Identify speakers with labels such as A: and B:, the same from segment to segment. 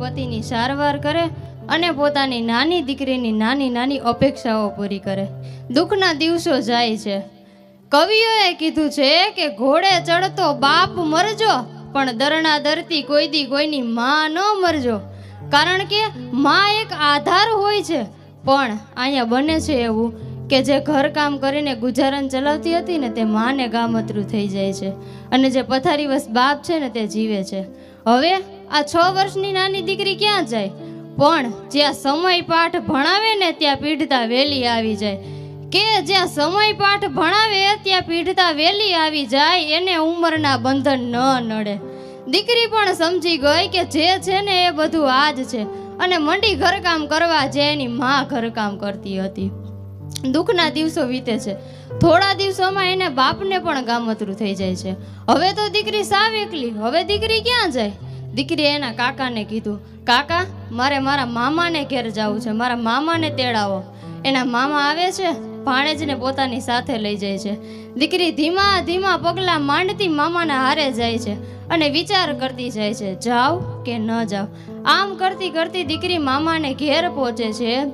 A: પતિની સારવાર કરે અને પોતાની નાની દીકરીની નાની નાની અપેક્ષાઓ પૂરી કરે. દુઃખના દિવસો જાય છે. કવિઓએ કીધું છે કે ઘોડે ચડતો બાપ મરજો, પણ દરણા દરતી કોઈ દી કોઈની માં ન મરજો. કારણ કે માં એક આધાર હોય છે. પણ અહીંયા બને છે એવું કે જે ઘરકામ કરીને ગુજારણ ચલાવતી હતી ને તે માને ગામતરું થઈ જાય છે. અને જે પથારીવશ બાપ છે ને તે જીવે છે. હવે આ છ વર્ષની નાની દીકરી ક્યાં જાય? પણ જ્યાં સમય પાઠ ભણાવે ને ત્યાં પીઢતા વેલી આવી જાય. કે જ્યાં સમય પાઠ ભણાવે ત્યાં પીઢતા વેલી આવી જાય, એને ઉંમરના બંધન ન નડે. દીકરી પણ સમજી ગઈ કે જે છે ને એ બધું આજ છે અને મંડી ઘરકામ કરવા જે એની માં ઘરકામ કરતી હતી. દુઃખના દિવસો વીતે છે. થોડા દિવસોમાં એને બાપને પણ ગામતરું થઈ જાય છે. હવે તો દીકરી સાવ એકલી. હવે દીકરી ક્યાં જાય? દીકરીએ એના કાકાને કીધું, કાકા, મારે મારા મામાને ઘેર જવું છે. મારા મામાને તેડાવો. એના મામા આવે છે, ભાણેજને પોતાની સાથે લઈ જાય છે. દીકરી ધીમા ધીમા પગલાં માંડતી મામાના હારે જાય છે અને વિચાર કરતી જાય છે, જાવ કે ન જાવ? આમ કરતી કરતી દીકરી મામાને ઘેર પહોંચે છે.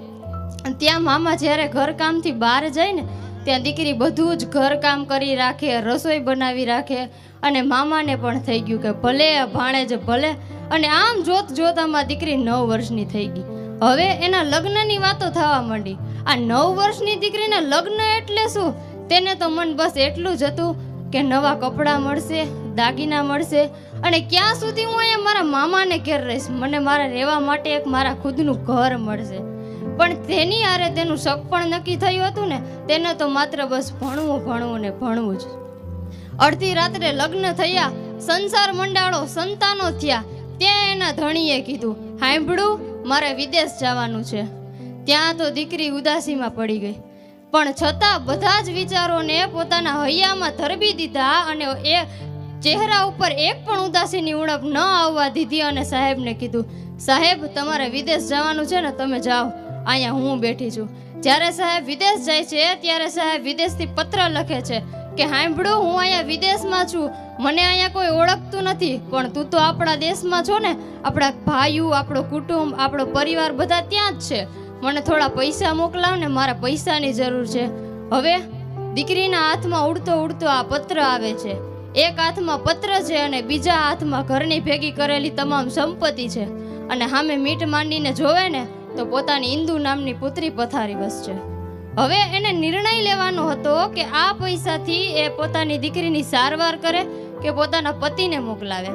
A: ત્યાં મામા જ્યારે ઘરકામથી બહાર જાય ને ત્યાં દીકરી બધું જ ઘરકામ કરી રાખે, રસોઈ બનાવી રાખે અને મામાને પણ થઈ ગયું કે ભલે ભાણેજ ભલે. અને આમ જોત જોતામાં દીકરી નવ વર્ષની થઈ ગઈ. હવે એના લગ્નની વાતો થવા માંડી. આ નવ વર્ષની દીકરીના લગ્ન એટલે શું? તેને તો મન બસ એટલું જ હતું કે નવા કપડાં મળશે, દાગીના મળશે અને ક્યાં સુધી હું અહીંયા મારા મામાને ઘેર રહીશ? મને મારા રહેવા માટે એક મારા ખુદનું ઘર મળશે. પણ તેની આરે તેનું શક પણ નક્કી થયું હતું ને, તેને તો માત્ર બસ ભણવું ભણવું ને ભણવું જ. અડધી રાત્રે લગ્ન થયા, સંસાર મંડાળો સંતાનો થયા, ત્યાં એના ધણીએ કીધું, હાંભળું, મારે વિદેશ જવાનું છે. ત્યાં તો દીકરી ઉદાસીમાં પડી ગઈ. પણ છતાં બધા જ વિચારોને પોતાના હૈયામાં ધરબી દીધા અને એ ચહેરા ઉપર એક પણ ઉદાસીની ઉણપ ન આવવા દીધી અને સાહેબને કીધું, સાહેબ, તમારે વિદેશ જવાનું છે ને, તમે જાઓ. અહીંયા હું બેઠી છું. જ્યારે સાહેબ વિદેશ જાય છે, ત્યારે સાહેબ વિદેશથી પત્ર લખે છે કે હાંભળું, હું અહીંયા વિદેશમાં છું. મને અહીંયા કોઈ ઓળખતું નથી. પણ તું તો આપણા દેશમાં છો ને. આપણા ભાઈઓ, આપણો કુટુંબ, આપણો પરિવાર બધા ત્યાં જ છે. મને થોડા પૈસા મોકલાવ ને મારા પૈસાની જરૂર છે. હવે દીકરીના હાથમાં ઉડતો ઉડતો આ પત્ર આવે છે. એક હાથમાં પત્ર છે અને બીજા હાથમાં ઘરની ભેગી કરેલી તમામ સંપત્તિ છે. અને સામે મીટ માંડીને જોવે ને તો પોતાની ઇન્દુ નામની પુત્રી પથારી બસશે હવે એને નિર્ણય લેવાનો હતો કે આ પૈસાથી એ પોતાની દીકરીની સારવાર કરે કે પોતાના પતિને મોકલાવે.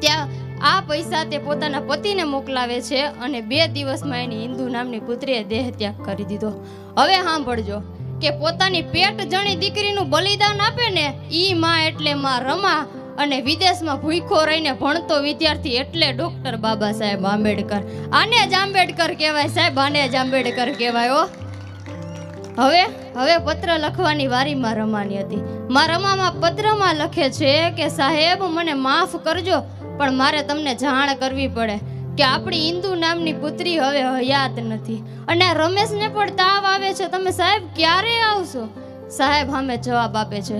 A: ત્યાં આ પૈસા તે પોતાના પતિને મોકલાવે છે અને બે દિવસમાં એની હિન્દુ નામની પુત્રીએ દેહ ત્યાગ કરી દીધો. હવે સાંભળજો કે પોતાની પેટ જણી દીકરીનું બલિદાન આપે ને ઈ માં એટલે માં રમા અને વિદેશમાં ભૂખો રહીને ભણતો વિદ્યાર્થી એટલે ડોક્ટર બાબા સાહેબ આંબેડકર. આને જ આંબેડકર કહેવાય સાહેબ, આને જ આંબેડકર કહેવાય હો. હવે હવે પત્ર લખવાની વારીમાં રમાની હતી. મા રમામાં પત્રમાં લખે છે કે, સાહેબ, મને માફ કરજો, પણ મારે તમને જાણ કરવી પડે કે આપણી ઇન્દુ નામની પુત્રી હવે હયાત નથી. અને રમેશને પણ તાવ આવે છે. તમે સાહેબ ક્યારે આવશો? સાહેબ સામે જવાબ આપે છે,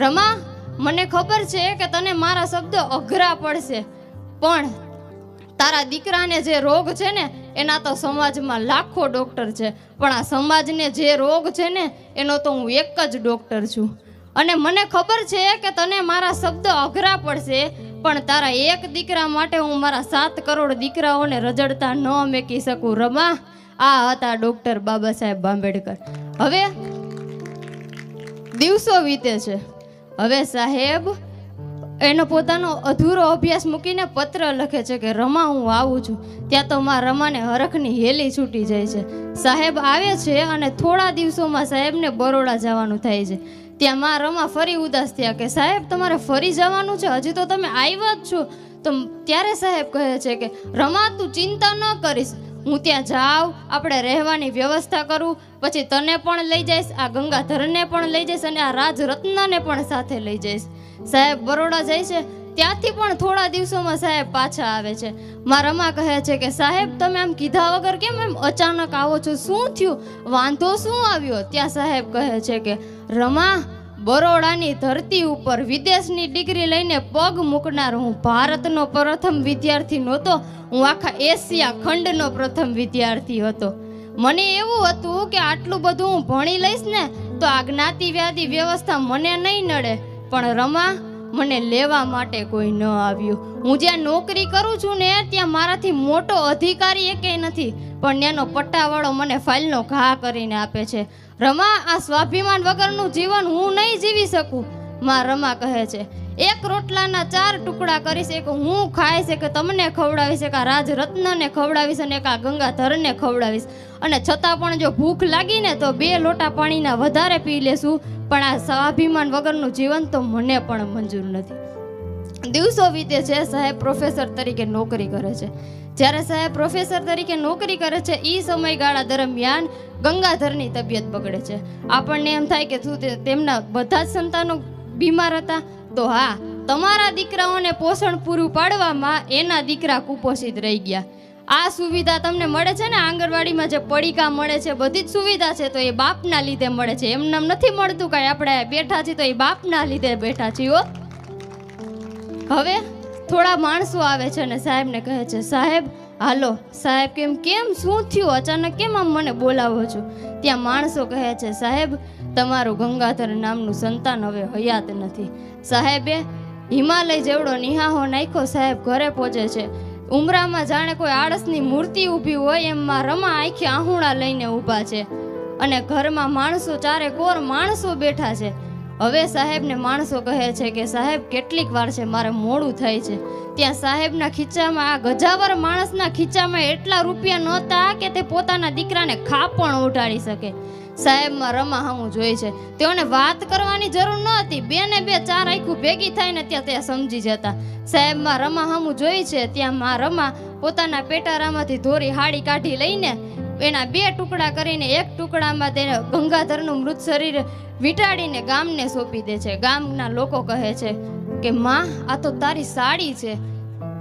A: રમા મને ખબર છે કે તને મારા શબ્દો અઘરા પડશે. પણ તારા દીકરાને જે રોગ છે ને, એના તો સમાજમાં લાખો ડોક્ટર છે. પણ આ સમાજને જે રોગ છે ને, એનો તો હું એક જ ડૉક્ટર છું. અને મને ખબર છે કે તને મારા શબ્દ અઘરા પડશે, પણ તારા એક દીકરા માટે હું મારા સાત કરોડ દીકરાઓને રજડતા ન મેકી શકું. રમા, આ હતા ડૉક્ટર બાબા સાહેબ આંબેડકર. હવે દિવસો વીતે છે. હવે સાહેબ, એનો પોતાનો અધૂરો અભ્યાસ મૂકીને પત્ર લખે છે કે, રમા, હું આવું છું. ત્યાં તો માં રમાને હરખની હેલી છૂટી જાય છે. સાહેબ આવે છે અને થોડા દિવસોમાં સાહેબને બરોડા જવાનું થાય છે. ત્યાં માં રમા ફરી ઉદાસ થયા કે, સાહેબ, તમારે ફરી જવાનું છે? હજી તો તમે આવ્યા જ છો. તો ત્યારે સાહેબ કહે છે કે, રમા, તું ચિંતા ન કરીશ. હું ત્યાં જાઉં, આપણે રહેવાની વ્યવસ્થા કરું, પછી તને પણ લઈ જઈશ, આ ગંગાધરને પણ લઈ જઈશ અને આ રાજરત્નને પણ સાથે લઈ જઈશ. સાહેબ, બરોડા જાય છે? ત્યાંથી પણ થોડા દિવસોમાં સાહેબ પાછા આવે છે. મારા રમા કહે છે કે, સાહેબ, તમે આમ કીધા વગર કેમ એમ અચાનક આવો છો? શું થયું? વાંધો શું આવ્યો? ત્યાં સાહેબ કહે છે કે, રમા બરોડાની ધરતી ઉપર વિદેશની ડિગ્રી લઈને પગ મૂકનાર હું ભારતનો પ્રથમ વિદ્યાર્થી નહોતો, હું આખા એશિયા ખંડનો પ્રથમ વિદ્યાર્થી હતો. મને એવું હતું કે આટલું બધું હું ભણી લઈશ ને, તો આ જ્ઞાતિવ્યાદી વ્યવસ્થા મને નહીં નડે. પણ રમા મને લેવા માટે કોઈ ન આવ્યું. હું જ્યાં નોકરી કરું છું ને, ત્યાં મારાથી મોટો અધિકારી એકે નથી. પણ ત્યાંનો પટ્ટાવાળો મને ફાઇલનો ઘા કરીને આપે છે. રમા, આ સ્વાભિમાન વગરનું જીવન હું નહીં જીવી શકું, માં રમા કહે છે. એક રોટલાના ચાર ટુકડા કરીશ, એક હું ખાઈશ, એક તમને ખવડાવીશ, એક આ રાજરત્નને ખવડાવીશ અને એક આ ગંગાધરને ખવડાવીશ. અને છતાં પણ જો ભૂખ લાગી ને તો બે લોટા પાણીના વધારે પી લેશું, પણ આ સ્વાભિમાન વગરનું જીવન તો મને પણ મંજૂર નથી. દિવસો વીતે છે, સાહેબ પ્રોફેસર તરીકે નોકરી કરે છે. જ્યારે સાહેબ પ્રોફેસર તરીકે નોકરી કરે છે એ સમયગાળા દરમિયાન ગંગાધરની તબિયત બગડે છે. આપણને એમ થાય કે શું તેમના બધા જ સંતાનો બીમાર હતા તો હા, તમારા દીકરાઓને પોષણ પૂરું પાડવામાં એના દીકરા કુપોષિત રહી ગયા. આ સુવિધા તમને મળે છે ને? આંગણવાડીમાં જે પડીકા મળે છે, બધી જ સુવિધા છે, તો એ બાપના લીધે મળે છે. એમને નથી મળતું કાંઈ, આપણે બેઠા છીએ તો એ બાપના લીધે બેઠા છીએ હવે થોડા માણસો આવે છે અને સાહેબને કહે છે, સાહેબ, હાલો, સાહેબ, કેમ કેમ, શું થયું? અચાનક કેમ આમ મને બોલાવો છો? ત્યાં માણસો કહે છે, સાહેબ તમારું ગંગાધર નામનું સંતાન હવે હયાત નથી. સાહેબે હિમાલય જેવડો નિહાહો નાખ્યો સાહેબ ઘરે પહોંચે છે. ઉમરામાં જાણે કોઈ આળસની મૂર્તિ ઊભી હોય એમમાં રમા આંખે આહુણા લઈને ઊભા છે. અને ઘરમાં માણસો ચારે કોર માણસો બેઠા છે. હવે સાહેબને માણસો કહે છે કે, સાહેબ, કેટલીક વાર છે મારે મોડું થાય છે. ત્યાં સાહેબના ખીચામાં આ ગજાવર માણસના ખીચામાં એટલા રૂપિયા નહોતા કે તે પોતાના દીકરાને ખાપણ ઉઠાડી શકે. સાહેબમાં રમા હામું જોઈ છે. તેઓને વાત કરવાની જરૂર ન હતી. બે ને બે ચાર આખું ભેગી થાય ને ત્યાં ત્યાં સમજી જતા. સાહેબમાં રમા હામું જોઈ છે. ત્યાં માં રમા પોતાના પેટારામાંથી ધોરી હાડી કાઢી લઈને એના બે ટુકડા કરીને એક ટુકડામાં તેને ગંગાધરનું મૃત શરીર વીંટાડીને ગામને સોંપી દે છે. ગામના લોકો કહે છે કે, માં, આ તો તારી સાડી છે.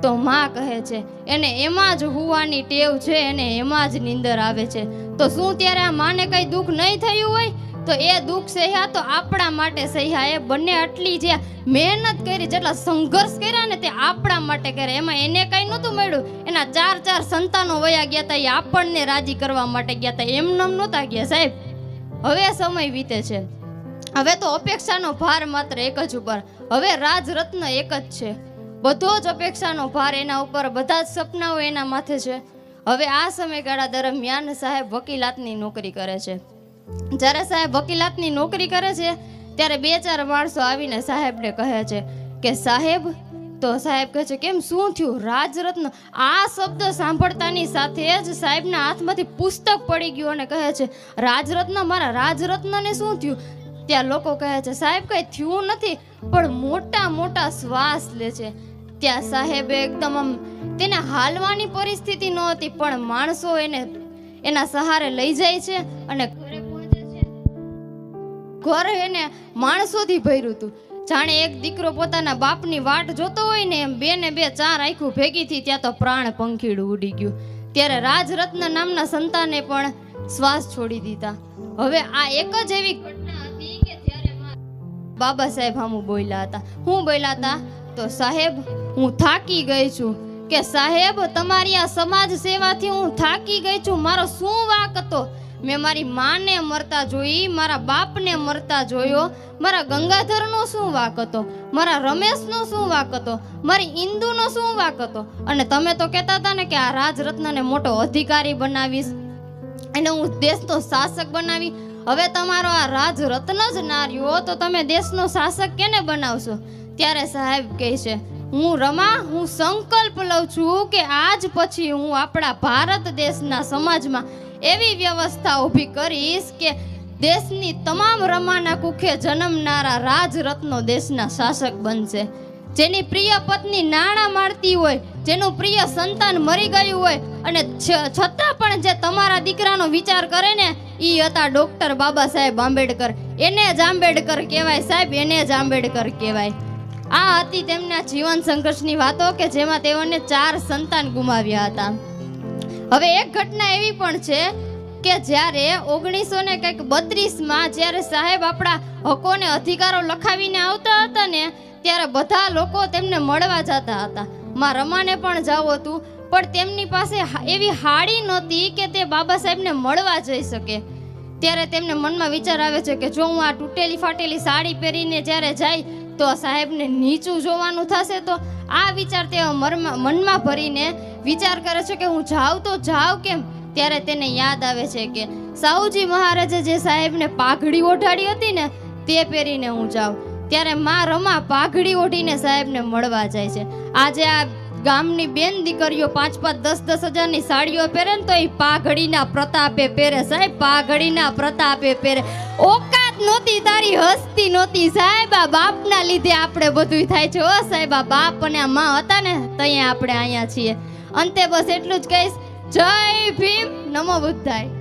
A: તો માં કહે છે, એને એમાં જ હુવાની ટેવ છે, એને એમાં જ નીંદર આવે છે. તો શું ત્યારે આ માને કંઈ દુઃખ નહીં થયું હોય? તો એ દુઃખ સહ્યા તો આપણા માટે સહ્યા. એ બંને આટલી જે મહેનત કરી, જેટલા સંઘર્ષ કર્યા ને તે આપણા માટે કર્યા. એમાં એને કંઈ નહોતું મળ્યું. એના ચાર ચાર સંતાનો વયા ગયા હતા એ આપણને રાજી કરવા માટે ગયા હતા એમ નહોતા ગયા, સાહેબ. હવે સમય વીતે છે. હવે તો અપેક્ષાનો ભાર માત્ર એક જ ઉપર. હવે રાજરત્ન એક જ છે. બધો જ અપેક્ષાનો ભાર એના ઉપર, બધા જ સપનાઓ એના માથે છે. હવે આ સમયગાળા દરમિયાન સાહેબ વકીલાતની નોકરી કરે છે. જ્યારે સાહેબ વકીલાતની નોકરી કરે છે, ત્યારે બે ચાર માણસો આવીને સાહેબને કહે છે કે, સાહેબ, તો સાહેબ કહે છે, કેમ શું થયું? રાજરત્ન. આ શબ્દ સાંભળતાની સાથે જ સાહેબના હાથમાંથી પુસ્તક પડી ગયું અને કહે છે, રાજરત્ન, મારા રાજરત્નને શું થયું? ત્યાં લોકો કહે છે, સાહેબ, કંઈ થયું નથી, પણ મોટા મોટા શ્વાસ લે છે. ત્યાં સાહેબે એકદમ આમ તેને હાલવાની પરિસ્થિતિ નહોતી, પણ માણસો એને, એના સહારે લઈ જાય છે અને ઘરે પહોંચે છે. ઘર એને માણસોથી ભર્યું હતું. જાણે એક દીકરો પોતાના બાપની વાટ જોતો હોય ને એમ બે ને બે ચાર આખું ભેગી થી ત્યાં તો પ્રાણ પંખીડું ઉડી ગયું. ત્યારે રાજરત્ન નામના સંતાને પણ શ્વાસ છોડી દીધા. હવે આ એક જ એવી ઘટના હતી કે જ્યારે બાબા સાહેબ હામું બોલ્યા હતા. હું બોલ્યા હતા, તો સાહેબ હું થાકી ગઈ છું કે સાહેબ, તમારી આ સમાજ સેવાથી હું થાકી ગઈ છું. મારો શું વાક હતો? મેં મારી માને મરતા જોઈ, મારા બાપને મરતા જોયો. મારા ગંગાધરનો શું વાક હતો? મારા રમેશનો શું વાક હતો? મારી ઇન્દુનો શું વાક હતો? અને તમે તો કહેતા હતા ને કે આ રાજરત્નને મોટો અધિકારી બનાવીશ. એને હું દેશનો શાસક બનાવી. હવે તમારો આ રાજરત્ન જ ના રહ્યો તો તમે દેશનો શાસક કેને બનાવશો? ત્યારે સાહેબ કહે છે હું રમા, હું સંકલ્પ લઉં છું કે આજ પછી હું આપણા ભારત દેશના સમાજમાં એવી વ્યવસ્થા ઊભી કરીશ કે દેશની તમામ રમાના કુખે જન્મનારા રાજરત્નો દેશના શાસક બનશે. જેની પ્રિય પત્ની નાણાં મારતી હોય, જેનું પ્રિય સંતાન મરી ગયું હોય, અને છતાં પણ જે તમારા દીકરાનો વિચાર કરે ને એ હતા ડૉક્ટર બાબા સાહેબ આંબેડકર. એને જ આંબેડકર કહેવાય સાહેબ, એને જ આંબેડકર કહેવાય. આ હતી તેમના જીવન સંઘર્ષની વાતો કે જેમાં તેઓને ચાર સંતાન ગુમાવ્યા હતા. હવે એક ઘટના એવી પણ છે કે જ્યારે ઓગણીસો ને કંઈક બત્રીસમાં જ્યારે સાહેબ આપણા હકોને અધિકારો લખાવીને આવતા હતા ને, ત્યારે બધા લોકો તેમને મળવા જતા હતા. માં રમાને પણ જવું હતું, પણ તેમની પાસે એવી હાડી નહોતી કે તે બાબા સાહેબને મળવા જઈ શકે. ત્યારે તેમને મનમાં વિચાર આવે છે કે જો હું આ તૂટેલી ફાટેલી સાડી પહેરીને જ્યારે જાય તો સાહેબને નીચું જોવાનું થશે તો આ વિચાર તે મનમાં ભરીને વિચાર કરે છે કે હું જાઉં તો જાઉં કેમ? ત્યારે તેને યાદ આવે છે કે સાહુજી મહારાજે જે સાહેબને પાઘડી ઓઢાડી હતી ને, તે પહેરીને હું જાઉં. ત્યારે માં રમા પાઘડી ઓઢીને સાહેબને મળવા જાય છે. આજે આ ગામની બેન દીકરીઓ પાંચ પાંચ દસ દસ હજારની સાડીઓ પહેરે ને તો એ પાઘડીના પ્રતાપે પહેરે. સાહેબ, પાઘડીના પ્રતાપે પહેરે. નહોતી, તારી હસ્તી નહોતી સાહેબા. બાપના લીધે આપણે બધું થાય છે. ઓ સાહેબા બાપ અને આ માં હતા ને, ત્યાં આપણે અહીંયા છીએ. અંતે બસ એટલું જ કહીશ. જય ભીમ. નમો બુદ્ધાય.